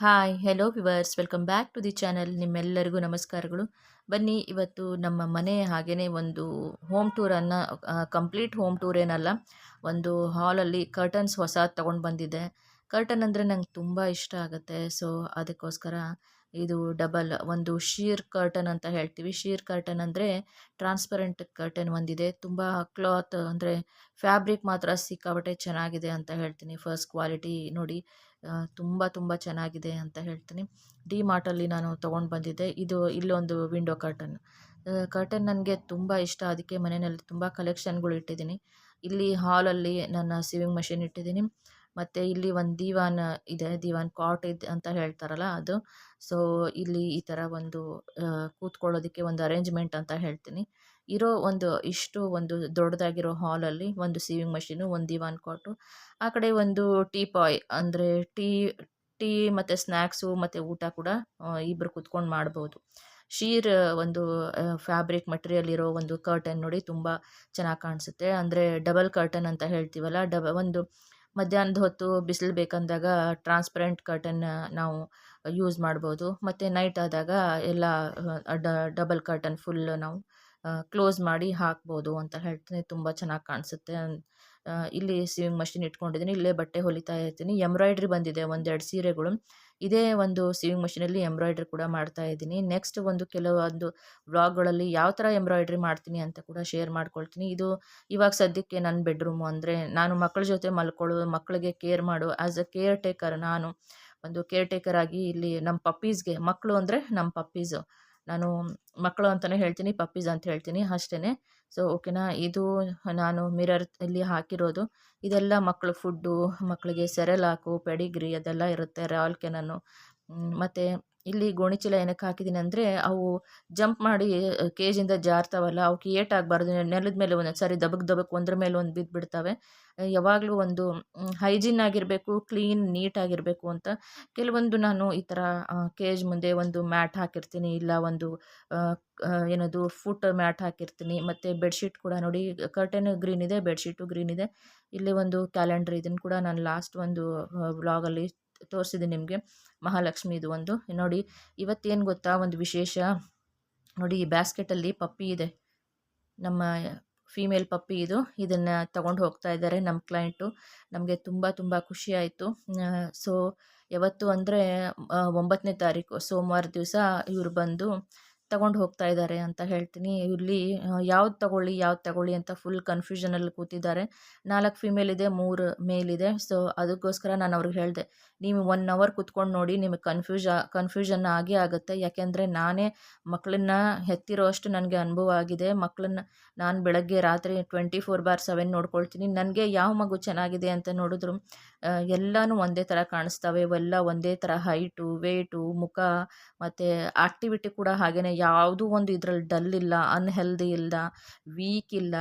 Hi hello viewers welcome back to the channel ನಿಮ್ಮೆಲ್ಲರಿಗೂ ನಮಸ್ಕಾರಗಳು. ಬನ್ನಿ, ಇವತ್ತು ನಮ್ಮ ಮನೆ ಹಾಗೆಯೇ ಒಂದು ಹೋಮ್ ಟೂರನ್ನು ಕಂಪ್ಲೀಟ್ ಹೋಮ್ ಟೂರ್ ಏನಲ್ಲ, ಒಂದು ಹಾಲಲ್ಲಿ ಕರ್ಟನ್ಸ್ ಹೊಸ ತೊಗೊಂಡು ಬಂದಿದೆ ಕರ್ಟನ್ ಅಂದರೆ ನಂಗೆ ತುಂಬ ಇಷ್ಟ ಆಗುತ್ತೆ. ಸೊ ಅದಕ್ಕೋಸ್ಕರ ಇದು ಡಬಲ್ ಒಂದು ಶೀರ್ ಕರ್ಟನ್ ಅಂತ ಹೇಳ್ತೀವಿ. ಶೀರ್ ಕರ್ಟನ್ ಅಂದರೆ ಟ್ರಾನ್ಸ್ಪರೆಂಟ್ ಕರ್ಟನ್ ಒಂದಿದೆ. ತುಂಬ ಕ್ಲಾತ್ ಅಂದರೆ ಫ್ಯಾಬ್ರಿಕ್ ಮಾತ್ರ ಸಿಕ್ಕಾಬಟ್ಟೆ ಚೆನ್ನಾಗಿದೆ ಅಂತ ಹೇಳ್ತೀನಿ. ಫಸ್ಟ್ ಕ್ವಾಲಿಟಿ ನೋಡಿ. ತುಂಬ ತುಂಬ ಚೆನ್ನಾಗಿದೆ ಅಂತ ಹೇಳ್ತೀನಿ. ಡಿ ಮಾರ್ಟಲ್ಲಿ ನಾನು ತೊಗೊಂಡು ಬಂದಿದ್ದೆ. ಇದು ಇಲ್ಲೊಂದು ವಿಂಡೋ ಕರ್ಟನ್. ಕರ್ಟನ್ ನನಗೆ ತುಂಬ ಇಷ್ಟ. ಅದಕ್ಕೆ ಮನೆಯಲ್ಲಿ ತುಂಬ ಕಲೆಕ್ಷನ್ಗಳು ಇಟ್ಟಿದ್ದೀನಿ. ಇಲ್ಲಿ ಹಾಲಲ್ಲಿ ನನ್ನ ಸಿವಿಂಗ್ ಮಷಿನ್ ಇಟ್ಟಿದ್ದೀನಿ. ಮತ್ತು ಇಲ್ಲಿ ಒಂದು ದಿವಾನ್ ಇದೆ. ದಿವಾನ್ ಕಾಟ್ ಇದೆ ಅಂತ ಹೇಳ್ತಾರಲ್ಲ ಅದು. ಸೊ ಇಲ್ಲಿ ಈ ಥರ ಒಂದು ಕೂತ್ಕೊಳ್ಳೋದಕ್ಕೆ ಒಂದು ಅರೇಂಜ್ಮೆಂಟ್ ಅಂತ ಹೇಳ್ತೀನಿ. ಇರೋ ಒಂದು ಇಷ್ಟು ಒಂದು ದೊಡ್ಡದಾಗಿರೋ ಹಾಲಲ್ಲಿ ಒಂದು ಸೀವಿಂಗ್ ಮಷೀನು, ಒಂದು ದಿವಾನ್ ಕಾಟು, ಆ ಕಡೆ ಒಂದು ಟೀ ಪಾಯ್ ಅಂದರೆ ಟೀ ಟೀ ಮತ್ತು ಸ್ನ್ಯಾಕ್ಸು ಮತ್ತು ಊಟ ಕೂಡ ಇಬ್ಬರು ಕುತ್ಕೊಂಡು ಮಾಡ್ಬೋದು. ಶೀರ್ ಒಂದು ಫ್ಯಾಬ್ರಿಕ್ ಮಟೀರಿಯಲ್ ಇರೋ ಒಂದು ಕರ್ಟನ್ ನೋಡಿ ತುಂಬ ಚೆನ್ನಾಗಿ ಕಾಣಿಸುತ್ತೆ. ಅಂದರೆ ಡಬಲ್ ಕರ್ಟನ್ ಅಂತ ಹೇಳ್ತೀವಲ್ಲ, ಡಬ, ಒಂದು ಮಧ್ಯಾಹ್ನದ ಹೊತ್ತು ಬಿಸಿಲು ಬೇಕಂದಾಗ ಟ್ರಾನ್ಸ್ಪರೆಂಟ್ ಕರ್ಟನ್ ನಾವು ಯೂಸ್ ಮಾಡ್ಬೋದು. ಮತ್ತು ನೈಟ್ ಆದಾಗ ಎಲ್ಲ ಡಬಲ್ ಕರ್ಟನ್ ಫುಲ್ ನಾವು ಕ್ಲೋಸ್ ಮಾಡಿ ಹಾಕ್ಬೋದು ಅಂತ ಹೇಳ್ತೀನಿ. ತುಂಬ ಚೆನ್ನಾಗಿ ಕಾಣಿಸುತ್ತೆ. ಇಲ್ಲಿ ಸಿವಿಂಗ್ ಮಷಿನ್ ಇಟ್ಕೊಂಡಿದ್ದೀನಿ. ಇಲ್ಲೇ ಬಟ್ಟೆ ಹೊಲಿತಾ ಇರ್ತೀನಿ. ಎಂಬ್ರಾಯ್ಡ್ರಿ ಬಂದಿದೆ. ಒಂದೆರಡು ಸೀರೆಗಳು. ಇದೇ ಒಂದು ಸಿವಿಂಗ್ ಮಷಿನಲ್ಲಿ ಎಂಬ್ರಾಯ್ಡ್ರಿ ಕೂಡ ಮಾಡ್ತಾ ಇದ್ದೀನಿ. ನೆಕ್ಸ್ಟ್ ಒಂದು ಕೆಲವೊಂದು ವ್ಲಾಗ್ಗಳಲ್ಲಿ ಯಾವ ಥರ ಎಂಬ್ರಾಯ್ಡ್ರಿ ಮಾಡ್ತೀನಿ ಅಂತ ಕೂಡ ಶೇರ್ ಮಾಡ್ಕೊಳ್ತೀನಿ. ಇದು ಇವಾಗ ಸದ್ಯಕ್ಕೆ ನನ್ನ ಬೆಡ್ರೂಮು. ಅಂದರೆ ನಾನು ಮಕ್ಕಳ ಜೊತೆ ಮಲ್ಕೊಳ್ಳೋ ಮಕ್ಕಳಿಗೆ ಕೇರ್ ಮಾಡು ಆ್ಯಸ್ ಅ ಕೇರ್ ಟೇಕರ್ ನಾನು ಒಂದು ಕೇರ್ ಟೇಕರ್ ಆಗಿ ಇಲ್ಲಿ ನಮ್ಮ ಪಪ್ಪೀಸ್ಗೆ ಮಕ್ಕಳು ಅಂದರೆ ನಮ್ಮ ಪಪ್ಪೀಸು ನಾನು ಮಕ್ಕಳು ಅಂತಲೇ ಹೇಳ್ತೀನಿ ಪಪ್ಪೀಸ್ ಅಂತ ಹೇಳ್ತೀನಿ ಅಷ್ಟೇ ಸೊ ಓಕೆನಾ ಇದು ನಾನು ಮಿರರ್ ಇಲ್ಲಿ ಹಾಕಿರೋದು. ಇದೆಲ್ಲ ಮಕ್ಕಳು ಫುಡ್ಡು ಮಕ್ಕಳಿಗೆ ಸೆರೆಲಾಕು ಪೆಡಿಗ್ರಿ ಅದೆಲ್ಲ ಇರುತ್ತೆ ರಾಯಲ್ ಕೆನನ್ನು ಮತ್ತು ಇಲ್ಲಿ ಗೋಣಿಚೀಲ ಏನಕ್ಕೆ ಹಾಕಿದ್ದೀನಿ ಅಂದರೆ, ಅವು ಜಂಪ್ ಮಾಡಿ ಕೇಜಿಂದ ಜಾರ್ತಾವಲ್ಲ ಅವಕ್ಕೆ ಏಟಾಗಬಾರ್ದು, ನೆಲದ ಮೇಲೆ ಒಂದೊಂದು ಸಾರಿ ದಬಕ್ ದಬಕ್ ಒಂದ್ರ ಮೇಲೆ ಒಂದು ಬಿದ್ದು ಬಿಡ್ತವೆ ಯಾವಾಗಲೂ ಒಂದು ಹೈಜಿನ್ ಆಗಿರಬೇಕು, ಕ್ಲೀನ್ ನೀಟಾಗಿರಬೇಕು ಅಂತ ಕೆಲವೊಂದು ನಾನು ಈ ಥರ ಕೇಜ್ ಮುಂದೆ ಒಂದು ಮ್ಯಾಟ್ ಹಾಕಿರ್ತೀನಿ. ಇಲ್ಲ ಒಂದು ಏನದು ಫುಟ್ ಮ್ಯಾಟ್ ಹಾಕಿರ್ತೀನಿ. ಮತ್ತು ಬೆಡ್ಶೀಟ್ ಕೂಡ ನೋಡಿ, ಕರ್ಟನ್ ಗ್ರೀನ್ ಇದೆ, ಬೆಡ್ಶೀಟು ಗ್ರೀನ್ ಇದೆ. ಇಲ್ಲಿ ಒಂದು ಕ್ಯಾಲೆಂಡರ್ ಇದನ್ನು ಕೂಡ ನಾನು ಲಾಸ್ಟ್ ಒಂದು ವ್ಲಾಗಲ್ಲಿ ತೋರಿಸಿದೆ ನಿಮಗೆ. ಮಹಾಲಕ್ಷ್ಮಿದು ಒಂದು. ನೋಡಿ, ಇವತ್ತೇನು ಗೊತ್ತಾ? ಒಂದು ವಿಶೇಷ. ನೋಡಿ, ಈ ಬ್ಯಾಸ್ಕೆಟಲ್ಲಿ ಪಪ್ಪಿ ಇದೆ. ನಮ್ಮ ಫೀಮೇಲ್ ಪಪ್ಪಿ ಇದು. ಇದನ್ನು ತಗೊಂಡು ಹೋಗ್ತಾ ಇದ್ದಾರೆ ನಮ್ಮ ಕ್ಲೈಂಟು. ನಮಗೆ ತುಂಬ ತುಂಬ ಖುಷಿ ಆಯಿತು. ಸೊ, ಯಾವತ್ತು ಅಂದರೆ ಒಂಬತ್ತನೇ ತಾರೀಕು ಸೋಮವಾರ ದಿವಸ ಇವರು ಬಂದು ತಗೊಂಡು ಹೋಗ್ತಾ ಇದ್ದಾರೆ ಅಂತ ಹೇಳ್ತೀನಿ. ಇಲ್ಲಿ ಯಾವ್ದು ತಗೊಳ್ಳಿ ಯಾವ್ದು ತಗೊಳ್ಳಿ ಅಂತ ಫುಲ್ ಕನ್ಫ್ಯೂಷನಲ್ಲಿ ಕೂತಿದ್ದಾರೆ. ನಾಲ್ಕು ಫಿಮೇಲ್ ಇದೆ, ಮೂರು ಮೇಲ್ ಇದೆ. ಸೊ ಅದಕ್ಕೋಸ್ಕರ ನಾನು ಅವ್ರಿಗೆ ಹೇಳಿದೆ, ನೀವು ಒನ್ ಅವರ್ ಕುತ್ಕೊಂಡು ನೋಡಿ, ನಿಮಗೆ ಕನ್ಫ್ಯೂಷ ಕನ್ಫ್ಯೂಷನ್ ಆಗೇ ಆಗುತ್ತೆ. ಯಾಕೆಂದರೆ ನಾನೇ ಮಕ್ಕಳನ್ನ ಹೆತ್ತಿರೋ ಅಷ್ಟು ನನಗೆ ಅನುಭವ ಆಗಿದೆ. ಮಕ್ಕಳನ್ನ ನಾನು ಬೆಳಗ್ಗೆ ರಾತ್ರಿ ಟ್ವೆಂಟಿ ಫೋರ್ ಬಾರ್ ಸೆವೆನ್ ನೋಡ್ಕೊಳ್ತೀನಿ. ನನಗೆ ಯಾವ ಮಗು ಚೆನ್ನಾಗಿದೆ ಅಂತ ನೋಡಿದ್ರು ಎಲ್ಲನೂ ಒಂದೇ ಥರ ಕಾಣಿಸ್ತವೆ. ಇವೆಲ್ಲ ಒಂದೇ ಥರ ಹೈಟು ವೇಟು ಮುಖ, ಮತ್ತು ಆಕ್ಟಿವಿಟಿ ಕೂಡ ಹಾಗೆಯೇ ಯಾವುದೂ ಒಂದು ಇದರಲ್ಲಿ ಡಲ್ ಇಲ್ಲ ಅನ್ಹೆಲ್ದಿ ಇಲ್ಲ ವೀಕ್ ಇಲ್ಲ,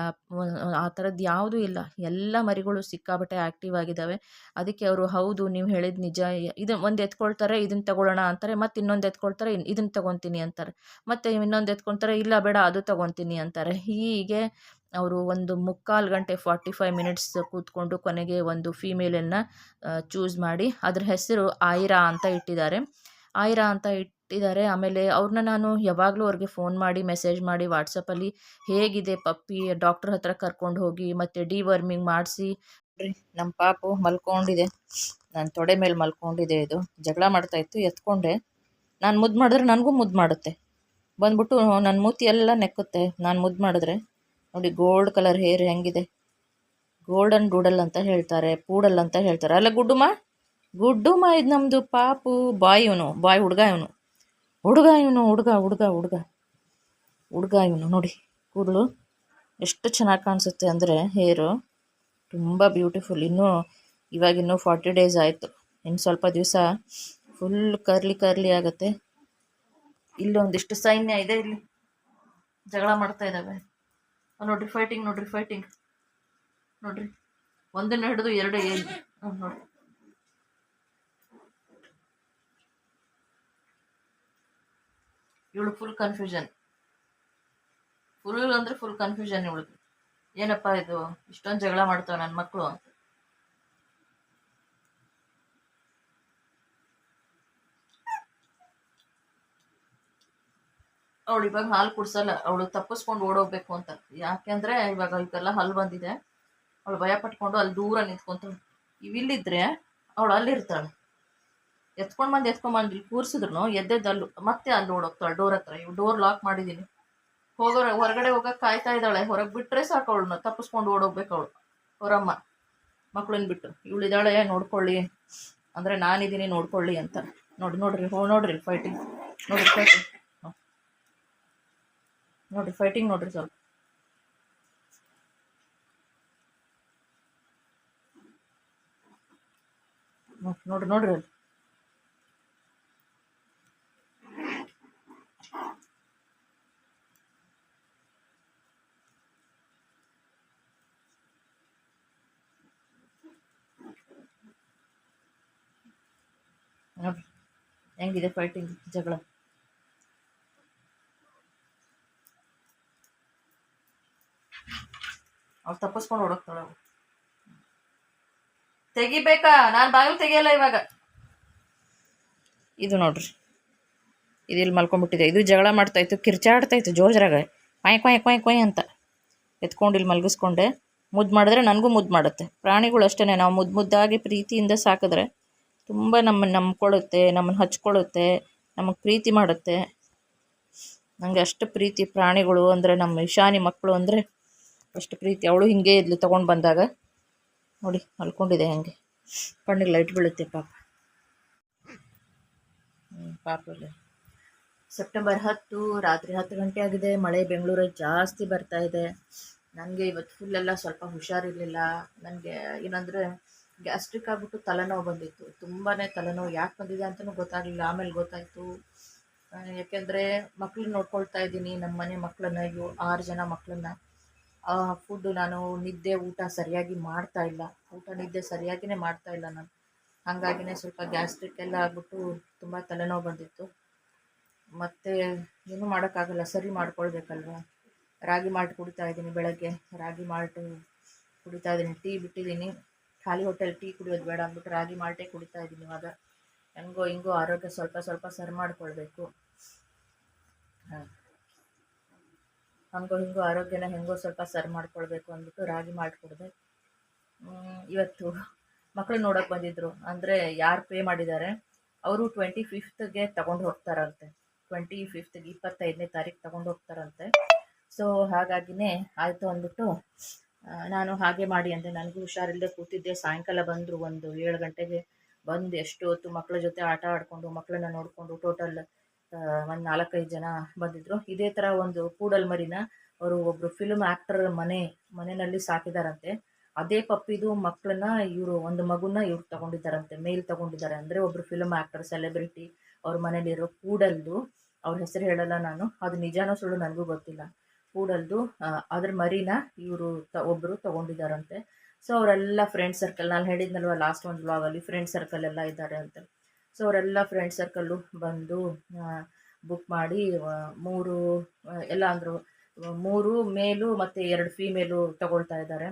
ಆ ಥರದ್ದು ಯಾವುದೂ ಇಲ್ಲ. ಎಲ್ಲ ಮರಿಗಳು ಸಿಕ್ಕಾಬಟ್ಟೆ ಆ್ಯಕ್ಟಿವ್ ಆಗಿದ್ದಾವೆ ಅದಕ್ಕೆ ಅವರು, ಹೌದು, ನೀವು ಹೇಳಿದ ನಿಜ. ಇದು ಒಂದು ಎತ್ಕೊಳ್ತಾರೆ ಇದನ್ನು ತಗೊಳ್ಳೋಣ ಅಂತಾರೆ. ಮತ್ತು ಇನ್ನೊಂದು ಎತ್ಕೊಳ್ತಾರೆ ಇದನ್ನು ತಗೊತೀನಿ ಅಂತಾರೆ. ಮತ್ತು ಇನ್ನೊಂದು ಎತ್ಕೊಳ್ತಾರೆ, ಇಲ್ಲ, ಬೇಡ, ಅದು ತಗೊತೀನಿ ಅಂತಾರೆ. ಹೀಗೆ ಅವರು ಒಂದು ಮುಕ್ಕಾಲು ಗಂಟೆ ಫಾರ್ಟಿ ಫೈವ್ ಮಿನಿಟ್ಸ್ ಕೂತ್ಕೊಂಡು ಕೊನೆಗೆ ಒಂದು ಫೀಮೇಲನ್ನು ಚೂಸ್ ಮಾಡಿ ಅದ್ರ ಹೆಸರು ಆಯಿರಾ ಅಂತ ಇಟ್ಟಿದ್ದಾರೆ. ಆಯಿರಾ ಅಂತ ಇಟ್ಟಿದ್ದಾರೆ. ಆಮೇಲೆ ಅವ್ರನ್ನ ನಾನು ಯಾವಾಗಲೂ ಅವ್ರಿಗೆ ಫೋನ್ ಮಾಡಿ ಮೆಸೇಜ್ ಮಾಡಿ ವಾಟ್ಸಪ್ಪಲ್ಲಿ ಹೇಗಿದೆ ಪಪ್ಪಿ ಡಾಕ್ಟ್ರ್ ಹತ್ರ ಕರ್ಕೊಂಡು ಹೋಗಿ, ಮತ್ತು ಡಿವರ್ಮಿಂಗ್ ಮಾಡಿಸಿ? ನಮ್ಮ ಪಾಪು ಮಲ್ಕೊಂಡಿದೆ. ನಾನು ತೊಡೆ ಮೇಲೆ ಮಲ್ಕೊಂಡಿದೆ ಇದು. ಜಗಳ ಮಾಡ್ತಾಯಿತ್ತು ಎತ್ಕೊಂಡೆ. ನಾನು ಮುದ್ದು ಮಾಡಿದ್ರೆ ನನಗೂ ಮುದ್ದು ಮಾಡುತ್ತೆ. ಬಂದ್ಬಿಟ್ಟು ನನ್ನ ಮೂತಿ ಎಲ್ಲ ನೆಕ್ಕುತ್ತೆ. ನಾನು ಮುದ್ದು ಮಾಡಿದ್ರೆ. ನೋಡಿ, ಗೋಲ್ಡ್ ಕಲರ್ ಹೇರ್ ಹೆಂಗಿದೆ? ಗೋಲ್ಡನ್ ಡೂಡಲ್ ಅಂತ ಹೇಳ್ತಾರೆ, ಪೂಡಲ್ ಅಂತ ಹೇಳ್ತಾರೆ. ಅಲ್ಲ, ಗುಡ್ಡುಮ? ಗುಡ್ಡುಮ ಇದು ನಮ್ಮದು ಪಾಪು, ಬಾಯ್ ಇವನು, ಬಾಯ್ ಹುಡುಗ ಇವನು. ಹುಡುಗ ಇವನು, ಹುಡುಗ ಹುಡುಗ ಹುಡುಗ. ಹುಡುಗ ಇವನು, ನೋಡಿ, ಕೂದಲು ಎಷ್ಟು ಚೆನ್ನಾಗಿ ಕಾಣಿಸುತ್ತೆ ಅಂದರೆ ಹೇರು ತುಂಬ ಬ್ಯೂಟಿಫುಲ್ ಇನ್ನೂ ಇವಾಗ ಇನ್ನೂ ಫಾರ್ಟಿ ಡೇಸ್ ಆಯಿತು. ಇನ್ನು ಸ್ವಲ್ಪ ದಿವಸ ಫುಲ್ ಕರ್ಲಿ ಕರ್ಲಿ ಆಗುತ್ತೆ. ಇಲ್ಲೊಂದಿಷ್ಟು ಸೈನ್ಯ ಇದೆ ಇಲ್ಲಿ. ಜಗಳ ಮಾಡ್ತಾ ಇದ್ದಾವೆ ನೋಡ್ರಿ ಫೈಟಿಂಗ್ ನೋಡ್ರಿ ಫೈಟಿಂಗ್ ನೋಡ್ರಿ. ಒಂದನ್ನ ಹಿಡಿದು ಎರಡು ಏನು? ನೋಡ್ರಿ. ಇವಳು ಫುಲ್ ಕನ್ಫ್ಯೂಷನ್ ಫುಲ್ ಅಂದ್ರೆ ಫುಲ್ ಕನ್ಫ್ಯೂಷನ್ ಇವಳು. ಏನಪ್ಪ ಇದು? ಇಷ್ಟೊಂದು ಜಗಳ ಮಾಡ್ತಾವ ನನ್ನ ಮಕ್ಕಳು ಅಂತ. ಅವಳು ಇವಾಗ ಹಾಲು ಕುಡ್ಸಲ್ಲ, ಅವಳು ತಪ್ಪಿಸ್ಕೊಂಡು ಓಡೋಗ್ಬೇಕು ಅಂತ. ಯಾಕೆಂದ್ರೆ ಇವಾಗ ಇವಕ್ಕೆಲ್ಲ ಹಲ್ಲು ಬಂದಿದೆ. ಅವಳು ಭಯ ಪಟ್ಕೊಂಡು ಅಲ್ಲಿ ದೂರ ನಿಂತ್ಕೊಂತಾಳೆ ಇವಿಲ್ಲಿದ್ರೆ ಅವಳು ಅಲ್ಲಿರ್ತಾಳೆ. ಎತ್ಕೊಂಡು ಬಂದು ಎತ್ಕೊಂಡ್ಬಂದು ಇಲ್ಲಿ ಕೂರಿಸಿದ್ರು ಎದ್ದೆದ್ದು ಮತ್ತೆ ಅಲ್ಲಿ ಓಡೋಗ್ತಾಳೆ ಡೋರ್ ಹತ್ರ. ಇವ್ ಡೋರ್ ಲಾಕ್ ಮಾಡಿದ್ದೀನಿ ಹೋಗೋ, ಹೊರಗಡೆ ಹೋಗಕ್ಕೆ ಕಾಯ್ತಾ ಇದ್ದಾಳೆ. ಹೊರಗೆ ಬಿಟ್ಟರೆ ಸಾಕು ಅವಳನ್ನ. ತಪ್ಪಿಸ್ಕೊಂಡು ಓಡೋಗ್ಬೇಕು ಅವಳು. ಅವರಮ್ಮ ಮಕ್ಳನ್ನ ಬಿಟ್ಟು. ಇವಳಿದ್ದಾಳೆ ನೋಡ್ಕೊಳ್ಳಿ. ಅಂದರೆ ನಾನಿದ್ದೀನಿ, ನೋಡ್ಕೊಳ್ಳಿ ಅಂತ. ನೋಡಿ, ನೋಡ್ರಿ, ಹೋ, ನೋಡ್ರಿ ಫೈಟಿಂಗ್ ನೋಡ್ರಿ ಫೈಟಿಂಗ್ ನೋಡ್ರಿ ಫೈಟಿಂಗ್ ನೋಡ್ರಿ ಸ್ವಲ್ಪ. ನೋಡ್- ನೋಡ್ರಿ ನೋಡ್ರಿ ಅಲ್ಲಿ. ನೋಡ್ರಿ ಹೆಂಗಿದೆ ಫೈಟಿಂಗ್ ಜಗಳ? ಅವ್ಳು ತಪ್ಪಿಸ್ಕೊಂಡು ಓಡೋಗ್ತಾಳೆ ತೆಗಿಬೇಕಾ? ನಾನು ಬಾಗಿಲು ತೆಗಿಯಲ್ಲ ಇವಾಗ. ಇದು ನೋಡ್ರಿ. ಇದು ಇಲ್ಲಿ ಮಲ್ಕೊಂಡ್ಬಿಟ್ಟಿದೆ. ಇದು ಜಗಳ ಮಾಡ್ತಾ ಇತ್ತು, ಕಿರ್ಚಾಡ್ತಾ ಇತ್ತು ಜೋಜ್ರಾಗ. ಕೊಯ್ ಕೊಯ್ ಕೊಯ್ ಕೊಯ್ ಅಂತ. ಎತ್ಕೊಂಡು ಇಲ್ಲಿ ಮಲಗಿಸ್ಕೊಂಡೆ. ಮುದ್ದು ಮಾಡಿದ್ರೆ ನನಗೂ ಮುದ್ದು ಮಾಡುತ್ತೆ. ಪ್ರಾಣಿಗಳು ಅಷ್ಟೇ ನಾವು ಮುದ್ದು ಮುದ್ದಾಗಿ ಪ್ರೀತಿಯಿಂದ ಸಾಕಿದ್ರೆ ತುಂಬ ನಮ್ಮನ್ನು ನಂಬ್ಕೊಳ್ಳುತ್ತೆ, ನಮ್ಮನ್ನು ಹಚ್ಕೊಳ್ಳುತ್ತೆ, ನಮಗೆ ಪ್ರೀತಿ ಮಾಡುತ್ತೆ. ನನಗೆ ಅಷ್ಟು ಪ್ರೀತಿ ಪ್ರಾಣಿಗಳು ಅಂದರೆ, ನಮ್ಮ ಈಶಾನಿ ಮಕ್ಕಳು ಅಂದರೆ ಅಷ್ಟು ಪ್ರೀತಿ. ಅವಳು ಹಿಂಗೆ ಇದ್ಲು ತೊಗೊಂಡು ಬಂದಾಗ ನೋಡಿ, ಮಲ್ಕೊಂಡಿದೆ ಹಂಗೆ. ಕಣ್ಣಿಗೆ ಲೈಟ್ ಬೀಳುತ್ತೆ ಪಾಪ. ಪಾಪ ಇಲ್ಲ ಸೆಪ್ಟೆಂಬರ್ ಹತ್ತು, ರಾತ್ರಿ ಹತ್ತು ಗಂಟೆ ಆಗಿದೆ. ಮಳೆ ಬೆಂಗಳೂರಲ್ಲಿ ಜಾಸ್ತಿ ಬರ್ತಾ ಇದೆ. ನನಗೆ ಇವತ್ತು ಫುಲ್ಲೆಲ್ಲ ಸ್ವಲ್ಪ ಹುಷಾರಿರಲಿಲ್ಲ. ನನಗೆ ಏನಂದರೆ ಗ್ಯಾಸ್ಟ್ರಿಕ್ ಆಗಿಬಿಟ್ಟು ತಲೆನೋವು ಬಂದಿತ್ತು. ತುಂಬಾ ತಲೆನೋವು. ಯಾಕೆ ಬಂದಿದೆ ಅಂತಲೂ ಗೊತ್ತಾಗಲಿಲ್ಲ. ಆಮೇಲೆ ಗೊತ್ತಾಯಿತು. ಯಾಕೆಂದರೆ ಮಕ್ಳನ್ನ ನೋಡ್ಕೊಳ್ತಾ ಇದ್ದೀನಿ. ನಮ್ಮ ಮನೆ ಮಕ್ಕಳನ್ನ ಇವು ಆರು ಜನ ಮಕ್ಕಳನ್ನ ಫುಡ್ಡು ನಾನು ನಿದ್ದೆ ಊಟ ಸರಿಯಾಗಿ ಮಾಡ್ತಾ ಇಲ್ಲ. ಊಟ ನಿದ್ದೆ ಸರಿಯಾಗಿಯೇ ಮಾಡ್ತಾ ಇಲ್ಲ ನಾನು. ಹಾಗಾಗಿನೇ ಸ್ವಲ್ಪ ಗ್ಯಾಸ್ಟ್ರಿಕ್ ಎಲ್ಲ ಆಗ್ಬಿಟ್ಟು ತುಂಬ ತಲೆನೋವು ಬಂದಿತ್ತು. ಮತ್ತು ಏನೂ ಮಾಡೋಕ್ಕಾಗಲ್ಲ, ಸರಿ ಮಾಡ್ಕೊಳ್ಬೇಕಲ್ವ? ರಾಗಿ ಮಾಲ್ಟ್ ಕುಡಿತಾ ಇದ್ದೀನಿ ಬೆಳಗ್ಗೆ. ರಾಗಿ ಮಾಲ್ಟು ಕುಡಿತಾ ಇದ್ದೀನಿ, ಟೀ ಬಿಟ್ಟಿದ್ದೀನಿ. ಖಾಲಿ ಹೊಟ್ಟೆಲಿ ಟೀ ಕುಡಿಯೋದು ಬೇಡ ಅಂದ್ಬಿಟ್ಟು ರಾಗಿ ಮಾಲ್ಟೇ ಕುಡಿತಾ ಇದ್ದೀನಿ ಇವಾಗ. ಹೆಂಗೋ ಹಿಂಗೋ ಆರೋಗ್ಯ ಸ್ವಲ್ಪ ಸ್ವಲ್ಪ ಸರಿ ಮಾಡ್ಕೊಳ್ಬೇಕು. ಹಾಂ. ಹಂಗೋ ಹಿಂಗೋ ಆರೋಗ್ಯನ ಹೆಂಗೋ ಸ್ವಲ್ಪ ಸರ್ ಮಾಡ್ಕೊಳ್ಬೇಕು ಅಂದ್ಬಿಟ್ಟು ರಾಗಿ ಮಾಡಿಕೊಡ್ದೆ ಇವತ್ತು ಮಕ್ಕಳು ನೋಡೋಕೆ ಬಂದಿದ್ದರು ಅಂದರೆ ಯಾರು ಪೇ ಮಾಡಿದ್ದಾರೆ ಅವರು ಟ್ವೆಂಟಿ ಫಿಫ್ತ್ಗೆ ತಗೊಂಡು ಹೋಗ್ತಾರಂತೆ. ಟ್ವೆಂಟಿ ಫಿಫ್ತ್ಗೆ ಇಪ್ಪತ್ತೈದನೇ ತಾರೀಕು ತಗೊಂಡು ಹೋಗ್ತಾರಂತೆ. ಸೊ ಹಾಗಾಗಿನೇ ಆಯಿತು ಅಂದ್ಬಿಟ್ಟು ನಾನು ಹಾಗೆ ಮಾಡಿ ಅಂದರೆ ನನಗೂ ಹುಷಾರಿಲ್ಲದೆ ಕೂತಿದ್ದೆ. ಸಾಯಂಕಾಲ ಬಂದರು ಒಂದು ಏಳು ಗಂಟೆಗೆ. ಬಂದು ಎಷ್ಟು ಹೊತ್ತು ಮಕ್ಕಳ ಜೊತೆ ಆಟ ಆಡಿಕೊಂಡು ಮಕ್ಕಳನ್ನ ನೋಡಿಕೊಂಡು ಟೋಟಲ್ ಒಂದು ನಾಲ್ಕೈದು ಜನ ಬಂದಿದ್ರು. ಇದೇ ಥರ ಒಂದು ಕೂಡಲ್ ಮರಿನ ಅವರು ಒಬ್ಬರು ಫಿಲ್ಮ್ ಆ್ಯಕ್ಟರ್ ಮನೆ ಮನೆಯಲ್ಲಿ ಸಾಕಿದಾರಂತೆ. ಅದೇ ಪಪ್ಪಿದು ಮಕ್ಕಳನ್ನ ಇವರು, ಒಂದು ಮಗುನ ಇವ್ರು ತಗೊಂಡಿದ್ದಾರಂತೆ. ಮೇಲ್ ತಗೊಂಡಿದ್ದಾರೆ ಅಂದರೆ ಒಬ್ಬರು ಫಿಲ್ಮ್ ಆ್ಯಕ್ಟರ್ ಸೆಲೆಬ್ರಿಟಿ ಅವ್ರ ಮನೇಲಿರೋ ಕೂಡಲ್ದು. ಅವ್ರ ಹೆಸರು ಹೇಳಲ್ಲ ನಾನು. ಅದು ನಿಜಾನೋ ಸುಳ್ಳು ನನಗೂ ಗೊತ್ತಿಲ್ಲ. ಕೂಡಲ್ದು ಅದ್ರ ಮರಿನ ಇವರು ತ ಒಬ್ಬರು ತಗೊಂಡಿದ್ದಾರಂತೆ. ಸೊ ಅವರೆಲ್ಲ ಫ್ರೆಂಡ್ ಸರ್ಕಲ್ ನಾನು ಹೇಳಿದ್ನಲ್ವ ಲಾಸ್ಟ್ ಒಂದು ವ್ಲಾಗಲ್ಲಿ ಫ್ರೆಂಡ್ ಸರ್ಕಲ್ ಎಲ್ಲ ಇದ್ದಾರೆ ಅಂತ. ಸೊ ಅವರೆಲ್ಲ ಫ್ರೆಂಡ್ ಸರ್ಕಲ್ಲು ಬಂದು ಬುಕ್ ಮಾಡಿ ಮೂರು ಎಲ್ಲ ಅಂದರು, ಮೂರು ಮೇಲು ಮತ್ತು ಎರಡು ಫೀಮೇಲು ತಗೊಳ್ತಾ ಇದ್ದಾರೆ.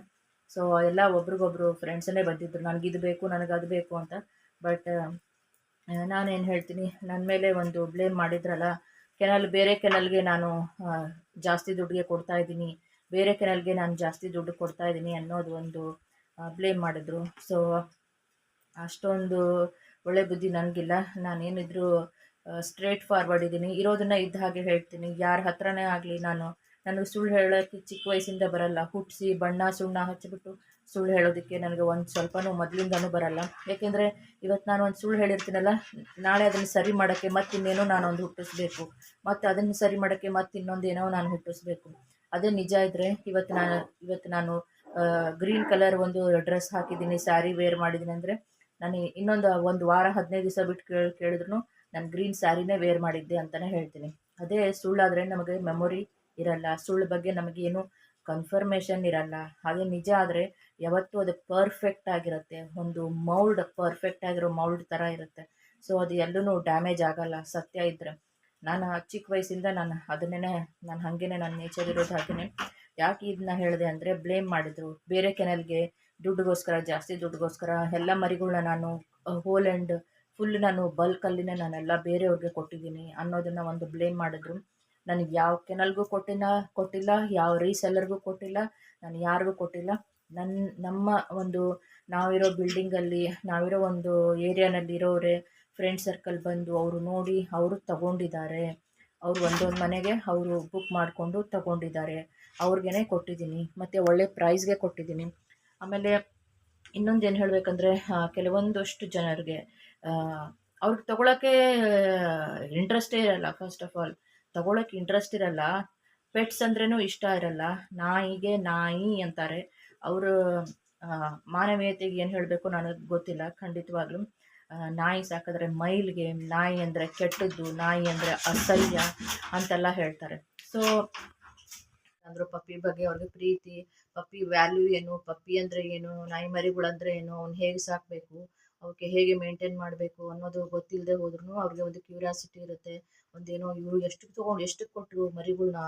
ಸೊ ಎಲ್ಲ ಒಬ್ರಿಗೊಬ್ರು ಫ್ರೆಂಡ್ಸನ್ನೇ ಬಂದಿದ್ದರು ನನಗೆ ಇದು ಬೇಕು, ನನಗೆ ಅದು ಬೇಕು ಅಂತ. ಬಟ್ ನಾನೇನು ಹೇಳ್ತೀನಿ ನನ್ನ ಮೇಲೆ ಒಂದು ಬ್ಲೇಮ್ ಮಾಡಿದ್ರಲ್ಲ, ಕೆನಲ್, ಬೇರೆ ಕೆನಲ್ಗೆ ನಾನು ಜಾಸ್ತಿ ದುಡ್ಡಿಗೆ ಕೊಡ್ತಾ ಇದ್ದೀನಿ, ಬೇರೆ ಕೆನಲ್ಗೆ ನಾನು ಜಾಸ್ತಿ ದುಡ್ಡು ಕೊಡ್ತಾ ಇದ್ದೀನಿ ಅನ್ನೋದು ಒಂದು ಬ್ಲೇಮ್ ಮಾಡಿದ್ರು. ಸೊ ಅಷ್ಟೊಂದು ಒಳ್ಳೆ ಬುದ್ಧಿ ನನಗಿಲ್ಲ. ನಾನೇನಿದ್ರು ಸ್ಟ್ರೇಟ್ ಫಾರ್ವರ್ಡ್ ಇದ್ದೀನಿ. ಇರೋದನ್ನ ಇದ್ದ ಹಾಗೆ ಹೇಳ್ತೀನಿ. ಯಾರ ಹತ್ರನೇ ಆಗಲಿ ನಾನು ನನಗೆ ಸುಳ್ಳು ಹೇಳೋಕ್ಕೆ ಚಿಕ್ಕ ವಯಸ್ಸಿಂದ ಬರಲ್ಲ. ಹುಟ್ಟಿಸಿ ಬಣ್ಣ, ಸುಣ್ಣ ಹಚ್ಚಿಬಿಟ್ಟು ಸುಳ್ಳು ಹೇಳೋದಕ್ಕೆ ನನಗೆ ಒಂದು ಸ್ವಲ್ಪನೂ ಮೊದಲಿಂದನೂ ಬರಲ್ಲ. ಯಾಕೆಂದರೆ ಇವತ್ತು ನಾನು ಒಂದು ಸುಳ್ಳು ಹೇಳಿರ್ತೀನಲ್ಲ, ನಾಳೆ ಅದನ್ನು ಸರಿ ಮಾಡೋಕ್ಕೆ ಮತ್ತಿನ್ನೇನೋ ನಾನು ಒಂದು ಹುಟ್ಟಿಸ್ಬೇಕು. ಮತ್ತು ಅದನ್ನು ಸರಿ ಮಾಡೋಕ್ಕೆ ಮತ್ತೆ ಇನ್ನೊಂದೇನೋ ನಾನು ಹುಟ್ಟಿಸ್ಬೇಕು. ಅದೇ ನಿಜ ಇದ್ದರೆ ಇವತ್ತು ನಾನು ಇವತ್ತು ನಾನು ಗ್ರೀನ್ ಕಲರ್ ಒಂದು ಡ್ರೆಸ್ ಹಾಕಿದ್ದೀನಿ ಸ್ಯಾರಿ ವೇರ್ ಮಾಡಿದ್ದೀನಿ ಅಂದರೆ ನಾನು ಇನ್ನೊಂದು ಒಂದು ವಾರ ಹದಿನೈದು ದಿವಸ ಬಿಟ್ಟು ಕೇಳಿ ಕೇಳಿದ್ರು ನಾನು ಗ್ರೀನ್ ಸ್ಯಾರಿನೇ ವೇರ್ ಮಾಡಿದ್ದೆ ಅಂತಲೇ ಹೇಳ್ತೀನಿ. ಅದೇ ಸುಳ್ಳಾದರೆ ನಮಗೆ ಮೆಮೊರಿ ಇರಲ್ಲ, ಸುಳ್ಳು ಬಗ್ಗೆ ನಮಗೇನು ಕನ್ಫರ್ಮೇಷನ್ ಇರಲ್ಲ. ಹಾಗೆ ನಿಜ ಆದರೆ ಯಾವತ್ತೂ ಅದು ಪರ್ಫೆಕ್ಟ್ ಆಗಿರುತ್ತೆ. ಒಂದು ಮೌಲ್ಡ್ ಪರ್ಫೆಕ್ಟ್ ಆಗಿರೋ ಮೌಲ್ಡ್ ಥರ ಇರುತ್ತೆ. ಸೊ ಅದು ಎಲ್ಲೂ ಡ್ಯಾಮೇಜ್ ಆಗಲ್ಲ. ಸತ್ಯ ಇದ್ದರೆ ನಾನು ಚಿಕ್ಕ ವಯಸ್ಸಿಂದ ನಾನು ಅದನ್ನೇ ನಾನು ಹಾಗೇನೆ ನನ್ನ ನೇಚರ್ ಇರೋದು ಹಾಗೇ ಯಾಕೆ ಇದನ್ನ ಹೇಳಿದೆ ಅಂದರೆ ಬ್ಲೇಮ್ ಮಾಡಿದರು. ಬೇರೆ ಕೆನಲ್ಗೆ ದುಡ್ಡುಗೋಸ್ಕರ, ಜಾಸ್ತಿ ದುಡ್ಡುಗೋಸ್ಕರ ಎಲ್ಲ ಮರಿಗಳನ್ನ ನಾನು ಹೋಲ್ ಆ್ಯಂಡ್ ಫುಲ್ ನಾನು ಬಲ್ಕಲ್ಲಿನೇ ನಾನೆಲ್ಲ ಬೇರೆಯವ್ರಿಗೆ ಕೊಟ್ಟಿದ್ದೀನಿ ಅನ್ನೋದನ್ನು ಒಂದು ಬ್ಲೇಮ್ ಮಾಡಿದ್ರು. ನನಗೆ ಯಾವ ಕೆನಲ್ಗೂ ಕೊಟ್ಟಿನ ಕೊಟ್ಟಿಲ್ಲ, ಯಾವ ರೀಸೆಲ್ಲರಿಗೂ ಕೊಟ್ಟಿಲ್ಲ, ನಾನು ಯಾರಿಗೂ ಕೊಟ್ಟಿಲ್ಲ. ನನ್ನ ನಮ್ಮ ಒಂದು ನಾವಿರೋ ಬಿಲ್ಡಿಂಗಲ್ಲಿ ನಾವಿರೋ ಒಂದು ಏರಿಯಾನಲ್ಲಿ ಇರೋರೆ ಫ್ರೆಂಡ್ ಸರ್ಕಲ್ ಬಂದು ಅವರು ನೋಡಿ ಅವರು ತಗೊಂಡಿದ್ದಾರೆ. ಅವರು ಒಂದೊಂದು ಮನೆಗೆ ಅವರು ಬುಕ್ ಮಾಡಿಕೊಂಡು ತಗೊಂಡಿದ್ದಾರೆ. ಅವ್ರಿಗೇ ಕೊಟ್ಟಿದ್ದೀನಿ, ಮತ್ತು ಒಳ್ಳೆ ಪ್ರೈಸ್ಗೆ ಕೊಟ್ಟಿದ್ದೀನಿ. ಆಮೇಲೆ ಇನ್ನೊಂದು ಏನು ಹೇಳಬೇಕಂದ್ರೆ ಕೆಲವೊಂದಷ್ಟು ಜನರಿಗೆ ಅವ್ರಿಗೆ ತಗೊಳಕ್ಕೆ ಇಂಟ್ರೆಸ್ಟೇ ಇರಲ್ಲ. ಫಸ್ಟ್ ಆಫ್ ಆಲ್ ತಗೊಳಕ್ಕೆ ಇಂಟ್ರೆಸ್ಟ್ ಇರಲ್ಲ. ಪೆಟ್ಸ್ ಅಂದ್ರೂ ಇಷ್ಟ ಇರಲ್ಲ. ನಾಯಿಗೆ ನಾಯಿ ಅಂತಾರೆ. ಅವರು ಮಾನವೀಯತೆಗೆ ಏನು ಹೇಳಬೇಕು ನನಗೆ ಗೊತ್ತಿಲ್ಲ. ಖಂಡಿತವಾಗ್ಲೂ ನಾಯಿ ಸಾಕಿದ್ರೆ ಮೈಲ್ಗೆ ನಾಯಿ ಅಂದರೆ ಕೆಟ್ಟದ್ದು, ನಾಯಿ ಅಂದರೆ ಅಸಹ್ಯ ಅಂತೆಲ್ಲ ಹೇಳ್ತಾರೆ. ಸೊ ಅಂದರು ಪಪ್ಪಿ ಬಗ್ಗೆ ಅವ್ರಿಗೆ ಪ್ರೀತಿ, ಪಪ್ಪಿ ವ್ಯಾಲ್ಯೂ ಏನು, ಪಪ್ಪಿ ಅಂದ್ರೆ ಏನು, ನಾಯಿ ಮರಿಗಳಂದ್ರೆ ಏನು, ಅವ್ನ ಹೇಗೆ ಸಾಕಬೇಕು, ಅವಕ್ಕೆ ಹೇಗೆ ಮೇಂಟೈನ್ ಮಾಡಬೇಕು ಅನ್ನೋದು ಗೊತ್ತಿಲ್ಲದೆ ಹೋದ್ರೂ ಅವ್ರಿಗೆ ಒಂದು ಕ್ಯೂರಿಯಾಸಿಟಿ ಇರುತ್ತೆ. ಒಂದೇನೋ ಇವರು ಎಷ್ಟು ತೊಗೊಂಡು ಎಷ್ಟು ಕೊಟ್ಟರು ಮರಿಗಳ್ನ,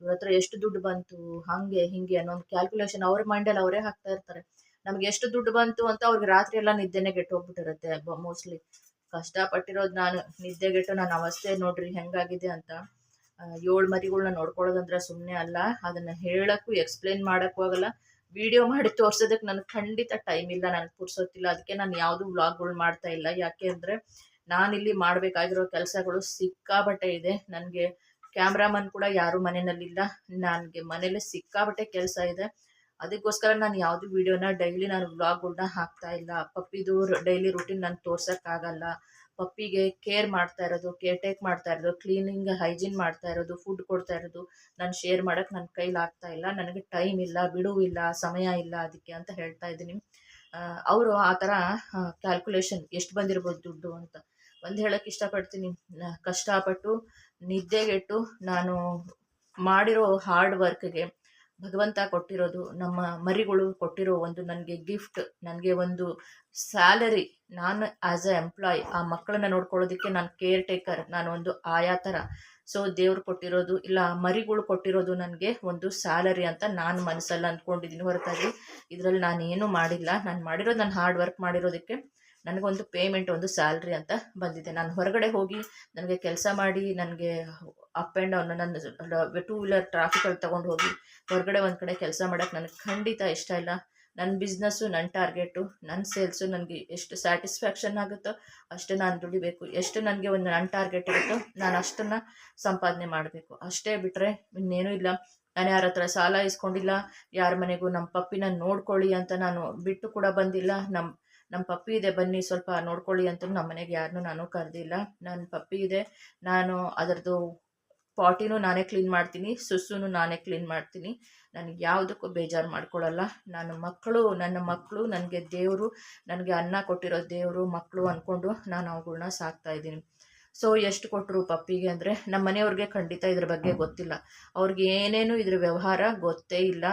ಇವ್ರ ಹತ್ರ ಎಷ್ಟು ದುಡ್ಡು ಬಂತು, ಹಾಗೆ, ಹಿಂಗೆ ಅನ್ನೋ ಒಂದು ಕ್ಯಾಲ್ಕುಲೇಷನ್ ಅವ್ರ ಮೈಂಡಲ್ಲಿ ಅವರೇ ಹಾಕ್ತಾ ಇರ್ತಾರೆ. ನಮ್ಗೆ ಎಷ್ಟು ದುಡ್ಡು ಬಂತು ಅಂತ ಅವ್ರಿಗೆ ರಾತ್ರಿ ಎಲ್ಲ ನಿದ್ದೆನೆ ಹೋಗ್ಬಿಟ್ಟಿರುತ್ತೆ ಮೋಸ್ಟ್ಲಿ ಕಷ್ಟಪಟ್ಟಿರೋದು ನಾನು ನಿದ್ದೆಗೆಟ್ಟು ನನ್ನ ಅವಸ್ಥೆ ನೋಡ್ರಿ, ಹೆಂಗಾಗಿದೆ ಅಂತ. ಏಳು ಮರಿಗಳನ್ನ ನೋಡ್ಕೊಳ್ಳೋದಂದ್ರೆ ಸುಮ್ಮನೆ ಅಲ್ಲ, ಅದನ್ನು ಹೇಳೋಕ್ಕೂ ಎಕ್ಸ್ಪ್ಲೇನ್ ಮಾಡೋಕ್ಕೂ ಆಗಲ್ಲ. ವಿಡಿಯೋ ಮಾಡಿ ತೋರ್ಸೋದಕ್ಕೆ ನನಗೆ ಖಂಡಿತ ಟೈಮ್ ಇಲ್ಲ, ನನಗೆ ಪುರ್ಸೋತಿಲ್ಲ ಅದಕ್ಕೆ ನಾನು ಯಾವುದು ವ್ಲಾಗ್ಗಳು ಮಾಡ್ತಾ ಇಲ್ಲ. ಯಾಕೆ ಅಂದರೆ ನಾನಿಲ್ಲಿ ಮಾಡಬೇಕಾಗಿರೋ ಕೆಲಸಗಳು ಸಿಕ್ಕಾಬಟ್ಟೆ ಇದೆ. ನನಗೆ ಕ್ಯಾಮ್ರಾಮನ್ ಕೂಡ ಯಾರು ಮನೆಯಲ್ಲಿಲ್ಲ. ನನಗೆ ಮನೇಲಿ ಸಿಕ್ಕಾಬಟ್ಟೆ ಕೆಲಸ ಇದೆ. ಅದಕ್ಕೋಸ್ಕರ ನಾನು ಯಾವುದು ವಿಡಿಯೋನ ಡೈಲಿ ನಾನು ವ್ಲಾಗ್ಗಳನ್ನ ಹಾಕ್ತಾ ಇಲ್ಲ. ಪಪ್ಪಿದು ಡೈಲಿ ರುಟೀನ್ ನಾನು ತೋರ್ಸೋಕ್ಕಾಗಲ್ಲ. ಪಪ್ಪಿಗೆ ಕೇರ್ ಮಾಡ್ತಾ ಇರೋದು ಕೇರ್ ಟೇಕ್ ಮಾಡ್ತಾ ಇರೋದು ಕ್ಲೀನಿಂಗ್ ಹೈಜೀನ್ ಮಾಡ್ತಾ ಇರೋದು ಫುಡ್ ಕೊಡ್ತಾ ಇರೋದು, ನಾನು ಶೇರ್ ಮಾಡೋಕ್ಕೆ ನನ್ನ ಕೈಲಿ ಆಗ್ತಾ ಇಲ್ಲ, ನನಗೆ ಟೈಮ್ ಇಲ್ಲ ಬಿಡುವಿಲ್ಲ ಸಮಯ ಇಲ್ಲ ಅದಕ್ಕೆ ಅಂತ ಹೇಳ್ತಾ ಇದ್ದೀನಿ. ಅವರು ಆ ಥರ ಕ್ಯಾಲ್ಕುಲೇಷನ್ ಎಷ್ಟು ಬಂದಿರ್ಬೋದು ದುಡ್ಡು ಅಂತ. ಒಂದು ಹೇಳೋಕ್ಕೆ ಇಷ್ಟಪಡ್ತೀನಿ. ಕಷ್ಟಪಟ್ಟು, ನಿದ್ದೆಗೆಟ್ಟು ನಾನು ಮಾಡಿರೋ ಹಾರ್ಡ್ ವರ್ಕ್ಗೆ ಭಗವಂತ ಕೊಟ್ಟಿರೋದು, ನಮ್ಮ ಮರಿಗಳು ಕೊಟ್ಟಿರೋ ಒಂದು ನನಗೆ ಗಿಫ್ಟ್ ನನಗೆ ಒಂದು ಸ್ಯಾಲರಿ ನಾನು ಆ್ಯಸ್ ಎ ಎಂಪ್ಲಾಯ್ ಆ ಮಕ್ಕಳನ್ನ ನೋಡ್ಕೊಳ್ಳೋದಕ್ಕೆ ನಾನು ಕೇರ್ ಟೇಕರ್ ನಾನು ಒಂದು ಆಯಾ ಥರ ಸೊ ದೇವ್ರು ಕೊಟ್ಟಿರೋದು ಇಲ್ಲ, ಮರಿಗಳು ಕೊಟ್ಟಿರೋದು ನನಗೆ ಒಂದು ಸ್ಯಾಲರಿ ಅಂತ ನಾನು ಮನಸ್ಸಲ್ಲಿ ಅಂದ್ಕೊಂಡಿದ್ದೀನಿ ಹೊರತಾಗಿ. ಇದರಲ್ಲಿ ನಾನು ಮಾಡಿಲ್ಲ. ನಾನು ಮಾಡಿರೋದು ನಾನು ಹಾರ್ಡ್ ವರ್ಕ್ ಮಾಡಿರೋದಕ್ಕೆ ನನಗೊಂದು ಪೇಮೆಂಟ್ ಒಂದು ಸ್ಯಾಲ್ರಿ ಅಂತ ಬಂದಿದೆ. ನಾನು ಹೊರಗಡೆ ಹೋಗಿ ನನಗೆ ಕೆಲಸ ಮಾಡಿ, ನನಗೆ ಅಪ್ ಆ್ಯಂಡ್ ಡೌನ್ ನನ್ನ ಟೂ ವೀಲರ್ ಟ್ರಾಫಿಕಲ್ಲಿ ತೊಗೊಂಡು ಹೋಗಿ ಹೊರಗಡೆ ಒಂದು ಕಡೆ ಕೆಲಸ ಮಾಡೋಕ್ಕೆ ನನಗೆ ಖಂಡಿತ ಇಷ್ಟ ಇಲ್ಲ. ನನ್ನ ಬಿಸ್ನೆಸ್ಸು ನನ್ನ ಟಾರ್ಗೆಟು ನನ್ನ ಸೇಲ್ಸು ನನಗೆ ಎಷ್ಟು ಸ್ಯಾಟಿಸ್ಫ್ಯಾಕ್ಷನ್ ಆಗುತ್ತೋ ಅಷ್ಟು ನಾನು ದುಡಿಬೇಕು. ಎಷ್ಟು ನನಗೆ ಒಂದು ನನ್ನ ಟಾರ್ಗೆಟ್ ಇರುತ್ತೋ ನಾನು ಅಷ್ಟನ್ನು ಸಂಪಾದನೆ ಮಾಡಬೇಕು. ಅಷ್ಟೇ ಬಿಟ್ಟರೆ ಇನ್ನೇನೂ ಇಲ್ಲ. ನಾನು ಯಾರ ಹತ್ರ ಸಾಲ ಇಸ್ಕೊಂಡಿಲ್ಲ, ಯಾರ ಮನೆಗೂ ನಮ್ಮ ಪಪ್ಪಿನ ನೋಡ್ಕೊಳ್ಳಿ ಅಂತ ನಾನು ಬಿಟ್ಟು ಕೂಡ ಬಂದಿಲ್ಲ. ನಮ್ಮ ನಮ್ಮ ಪಪ್ಪಿ ಇದೆ, ಬನ್ನಿ ಸ್ವಲ್ಪ ನೋಡ್ಕೊಳ್ಳಿ ಅಂತ ನಮ್ಮ ಮನೆಗೆ ಯಾರನ್ನು ನಾನು ಕರೆದಿಲ್ಲ. ನನ್ನ ಪಪ್ಪಿ ಇದೆ, ನಾನು ಅದರದ್ದು ಪಾಟಿನೂ ನಾನೇ ಕ್ಲೀನ್ ಮಾಡ್ತೀನಿ, ಸುಸ್ಸುನು ನಾನೇ ಕ್ಲೀನ್ ಮಾಡ್ತೀನಿ. ನನಗೆ ಯಾವುದಕ್ಕೂ ಬೇಜಾರು ಮಾಡ್ಕೊಳ್ಳಲ್ಲ ನನ್ನ ಮಕ್ಕಳು ನನ್ನ ಮಕ್ಕಳು, ನನಗೆ ದೇವರು, ನನಗೆ ಅನ್ನ ಕೊಟ್ಟಿರೋ ದೇವರು, ಮಕ್ಕಳು ಅಂದ್ಕೊಂಡು ನಾನು ಅವುಗಳನ್ನ ಸಾಕ್ತಾ ಇದ್ದೀನಿ. ಸೊ, ಎಷ್ಟು ಕೊಟ್ಟರು ಪಪ್ಪಿಗೆ ಅಂದರೆ ನಮ್ಮ ಮನೆಯವ್ರಿಗೆ ಖಂಡಿತ ಇದ್ರ ಬಗ್ಗೆ ಗೊತ್ತಿಲ್ಲ. ಅವ್ರಿಗೆ ಏನೇನು ಇದ್ರ ವ್ಯವಹಾರ ಗೊತ್ತೇ ಇಲ್ಲ.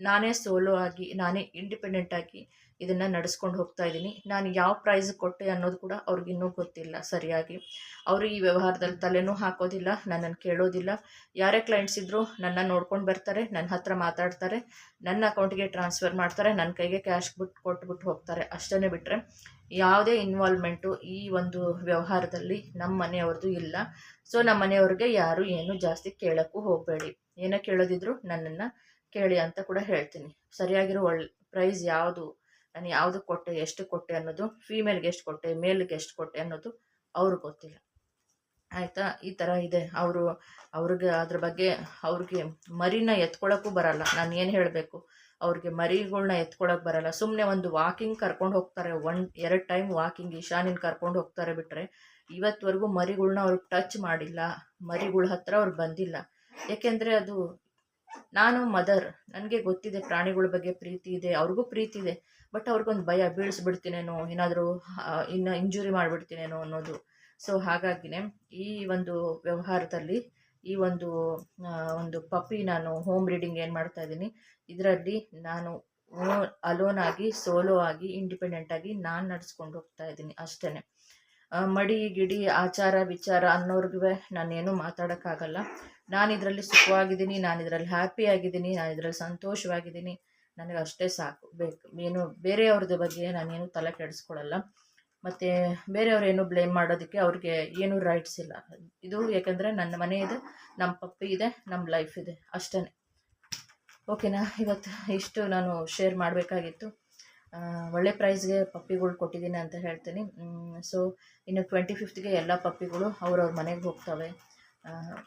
ನಾನೇ ಸೋಲೋ ಆಗಿ, ನಾನೇ ಇಂಡಿಪೆಂಡೆಂಟ್ ಆಗಿ ಇದನ್ನು ನಡೆಸ್ಕೊಂಡು ಹೋಗ್ತಾ ಇದ್ದೀನಿ ನಾನು ಯಾವ ಪ್ರೈಸ್ ಕೊಟ್ಟೆ ಅನ್ನೋದು ಕೂಡ ಅವ್ರಿಗಿನ್ನೂ ಗೊತ್ತಿಲ್ಲ ಸರಿಯಾಗಿ. ಅವರು ಈ ವ್ಯವಹಾರದಲ್ಲಿ ತಲೆನೂ ಹಾಕೋದಿಲ್ಲ, ನನ್ನನ್ನು ಕೇಳೋದಿಲ್ಲ. ಯಾರೇ ಕ್ಲೈಂಟ್ಸ್ ಇದ್ದರೂ ನನ್ನ ನೋಡ್ಕೊಂಡು ಬರ್ತಾರೆ ನನ್ನ ಹತ್ರ ಮಾತಾಡ್ತಾರೆ, ನನ್ನ ಅಕೌಂಟಿಗೆ ಟ್ರಾನ್ಸ್ಫರ್ ಮಾಡ್ತಾರೆ ನನ್ನ ಕೈಗೆ ಕ್ಯಾಶ್ ಬಿಟ್ಟು ಕೊಟ್ಬಿಟ್ಟು ಹೋಗ್ತಾರೆ. ಅಷ್ಟೇ ಬಿಟ್ಟರೆ ಯಾವುದೇ ಇನ್ವಾಲ್ವ್ಮೆಂಟು ಈ ಒಂದು ವ್ಯವಹಾರದಲ್ಲಿ ನಮ್ಮ ಮನೆಯವ್ರದ್ದು ಇಲ್ಲ. ಸೊ ನಮ್ಮ ಮನೆಯವ್ರಿಗೆ ಯಾರು ಏನು ಜಾಸ್ತಿ ಕೇಳೋಕ್ಕೂ ಹೋಗಬೇಡಿ. ಏನೋ ಕೇಳೋದಿದ್ರು ನನ್ನನ್ನು ಕೇಳಿ ಅಂತ ಕೂಡ ಹೇಳ್ತೀನಿ. ಸರಿಯಾಗಿರೋ ಒಳ್ಳೆ ಪ್ರೈಸ್ ಯಾವುದು? ನಾನು ಯಾವುದು ಕೊಟ್ಟೆ, ಎಷ್ಟು ಕೊಟ್ಟೆ ಅನ್ನೋದು ಫೀಮೇಲ್ಗೆ ಎಷ್ಟು ಕೊಟ್ಟೆ ಮೇಲ್ಗೆ ಎಷ್ಟು ಕೊಟ್ಟೆ ಅನ್ನೋದು ಅವ್ರಿಗೆ ಗೊತ್ತಿಲ್ಲ. ಆಯಿತಾ? ಈ ಥರ ಇದೆ. ಅವರು, ಅವ್ರಿಗೆ ಅದ್ರ ಬಗ್ಗೆ ಅವ್ರಿಗೆ ಮರಿನ ಎತ್ಕೊಳ್ಳೋಕ್ಕೂ ಬರಲ್ಲ. ನಾನು ಏನು ಹೇಳಬೇಕು? ಅವ್ರಿಗೆ ಮರಿಗಳ್ನ ಎತ್ಕೊಳ್ಳೋಕೆ ಬರಲ್ಲ. ಸುಮ್ಮನೆ ಒಂದು ವಾಕಿಂಗ್ ಕರ್ಕೊಂಡು ಹೋಗ್ತಾರೆ. ಒನ್ ಎರಡು ಟೈಮ್ ವಾಕಿಂಗ್ ಈಶಾನಿನ ಕರ್ಕೊಂಡು ಹೋಗ್ತಾರೆ ಬಿಟ್ಟರೆ ಇವತ್ತುವರೆಗೂ ಮರಿಗಳ್ನ ಅವ್ರಿಗೆ ಟಚ್ ಮಾಡಿಲ್ಲ. ಮರಿಗಳ ಹತ್ರ ಅವ್ರು ಬಂದಿಲ್ಲ. ಏಕೆಂದರೆ ಅದು, ನಾನು ಮದರ್ ನನಗೆ ಗೊತ್ತಿದೆ ಪ್ರಾಣಿಗಳ ಬಗ್ಗೆ ಪ್ರೀತಿ ಇದೆ. ಅವ್ರಿಗೂ ಪ್ರೀತಿ ಇದೆ. ಬಟ್ ಅವ್ರಿಗೊಂದು ಭಯ, ಬೀಳಿಸ್ಬಿಡ್ತೀನೇನೋ, ಏನಾದರೂ ಇನ್ನು ಇಂಜುರಿ ಮಾಡಿಬಿಡ್ತೀನೇನೋ ಅನ್ನೋದು. ಸೊ ಹಾಗಾಗಿನೇ ಈ ಒಂದು ವ್ಯವಹಾರದಲ್ಲಿ, ಈ ಒಂದು ಒಂದು ಪಪ್ಪಿ ನಾನು ಹೋಮ್ ರೀಡಿಂಗ್ ಏನು ಮಾಡ್ತಾ ಇದ್ದೀನಿ, ಇದರಲ್ಲಿ ನಾನು ಅಲೋನ್ ಆಗಿ ಸೋಲೋ ಆಗಿ ಇಂಡಿಪೆಂಡೆಂಟ್ ಆಗಿ ನಾನು ನಡ್ಸ್ಕೊಂಡು ಹೋಗ್ತಾ ಇದ್ದೀನಿ ಅಷ್ಟೇ ಮಡಿ, ಗಿಡಿ, ಆಚಾರ, ವಿಚಾರ ಅನ್ನೋರ್ಗೂ ನಾನೇನು ಮಾತಾಡೋಕ್ಕಾಗಲ್ಲ. ನಾನು ಇದರಲ್ಲಿ ಸುಖವಾಗಿದ್ದೀನಿ, ನಾನು ಇದರಲ್ಲಿ ಹ್ಯಾಪಿ ಆಗಿದ್ದೀನಿ, ನಾನು ಇದರಲ್ಲಿ ಸಂತೋಷವಾಗಿದ್ದೀನಿ. ನನಗೆ ಅಷ್ಟೇ ಸಾಕು. ಬೇಕು, ಏನು ಬೇರೆಯವ್ರದ್ದು ಬಗ್ಗೆ ನಾನೇನು ತಲೆ ಕೆಡಿಸ್ಕೊಳ್ಳಲ್ಲ ಮತ್ತು ಬೇರೆಯವ್ರೇನು ಬ್ಲೇಮ್ ಮಾಡೋದಕ್ಕೆ ಅವ್ರಿಗೆ ಏನೂ ರೈಟ್ಸ್ ಇಲ್ಲ. ಇದು ಯಾಕಂದರೆ ನನ್ನ ಮನೆ ಇದೆ ನಮ್ಮ ಪಪ್ಪಿ ಇದೆ ನಮ್ಮ ಲೈಫ್ ಇದೆ ಅಷ್ಟೇ ಓಕೆನಾ ಇವತ್ತು ಇಷ್ಟು ನಾನು ಶೇರ್ ಮಾಡಬೇಕಾಗಿತ್ತು. ಒಳ್ಳೆ ಪ್ರೈಸ್ಗೆ ಪಪ್ಪಿಗಳು ಕೊಟ್ಟಿದ್ದೀನಿ ಅಂತ ಹೇಳ್ತೀನಿ. ಸೊ ಇನ್ನು ಟ್ವೆಂಟಿ ಫಿಫ್ತ್ಗೆ ಎಲ್ಲ ಪಪ್ಪಿಗಳು ಅವ್ರವ್ರ ಮನೆಗೆ ಹೋಗ್ತವೆ.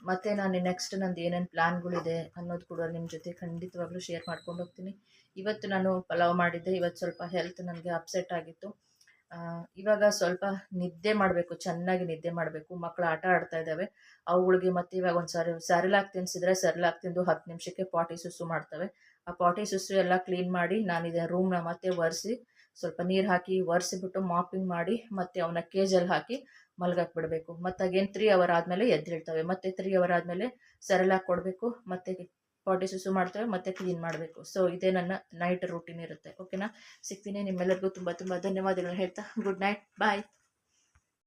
ಮತ್ತೆ ನಾನು ನೆಕ್ಸ್ಟ್ ನಂದು ಏನೇನು ಪ್ಲ್ಯಾನ್ಗಳಿದೆ ಅನ್ನೋದು ಕೂಡ ನಿಮ್ಮ ಜೊತೆ ಖಂಡಿತವಾಗ್ಲೂ ಶೇರ್ ಮಾಡ್ಕೊಂಡು ಹೋಗ್ತೀನಿ. ಇವತ್ತು ನಾನು ಪಲಾವ್ ಮಾಡಿದ್ದೆ ಇವತ್ತು ಸ್ವಲ್ಪ ಹೆಲ್ತ್ ನನಗೆ ಅಪ್ಸೆಟ್ ಆಗಿತ್ತು. ಇವಾಗ ಸ್ವಲ್ಪ ನಿದ್ದೆ ಮಾಡಬೇಕು, ಚೆನ್ನಾಗಿ ನಿದ್ದೆ ಮಾಡಬೇಕು. ಮಕ್ಕಳು ಆಟ ಆಡ್ತಾ ಇದ್ದಾವೆ. ಅವುಗಳಿಗೆ ಮತ್ತೆ ಇವಾಗ ಒಂದು ಸಾರಿ ಸ್ಯಾರಿಲಾಕ್ ತಿನ್ಸಿದ್ರೆ ಸ್ಯಾರಿಲಾಕ್ ತಿಂದು ಹತ್ತು ನಿಮಿಷಕ್ಕೆ ಪಾಟಿ ಸುಸು ಮಾಡ್ತವೆ. ಆ ಪಾಟಿ ಸುಸು ಎಲ್ಲ ಕ್ಲೀನ್ ಮಾಡಿ ನಾನು ಇದೆ ರೂಮ್ನ ಮತ್ತೆ ಒರೆಸಿ ಸ್ವಲ್ಪ ನೀರು ಹಾಕಿ ಒರೆಸಿಬಿಟ್ಟು ಮಾಪಿಂಗ್ ಮಾಡಿ ಮತ್ತೆ ಅವನ್ನ ಕೇಜಲ್ಲಿ ಹಾಕಿ ಮಲ್ಗಕ್ಕೆ ಬಿಡಬೇಕು ಮತ್ತೆ ಅಗೇನ್ ತ್ರೀ ಅವರ್ ಆದಮೇಲೆ ಎದ್ದಿಳ್ತವೆ ಮತ್ತೆ ತ್ರೀ ಅವರ್ ಆದಮೇಲೆ ಸೆರೆಲಾಕ್ ಕೊಡಬೇಕು. ಮತ್ತೆ ಪಾಟಿ ಸುಸು ಮಾಡ್ತವೆ. ಮತ್ತೆ ಕ್ಲೀನ್ ಮಾಡಬೇಕು. ಸೊ ಇದೇ ನನ್ನ ನೈಟ್ ರೂಟೀನ್ ಇರುತ್ತೆ. ಓಕೆನಾ ಸಿಗ್ತೀನಿ ನಿಮ್ಮೆಲ್ಲರಿಗೂ ತುಂಬ ತುಂಬ ಧನ್ಯವಾದಗಳು ಹೇಳ್ತಾ. Good night bye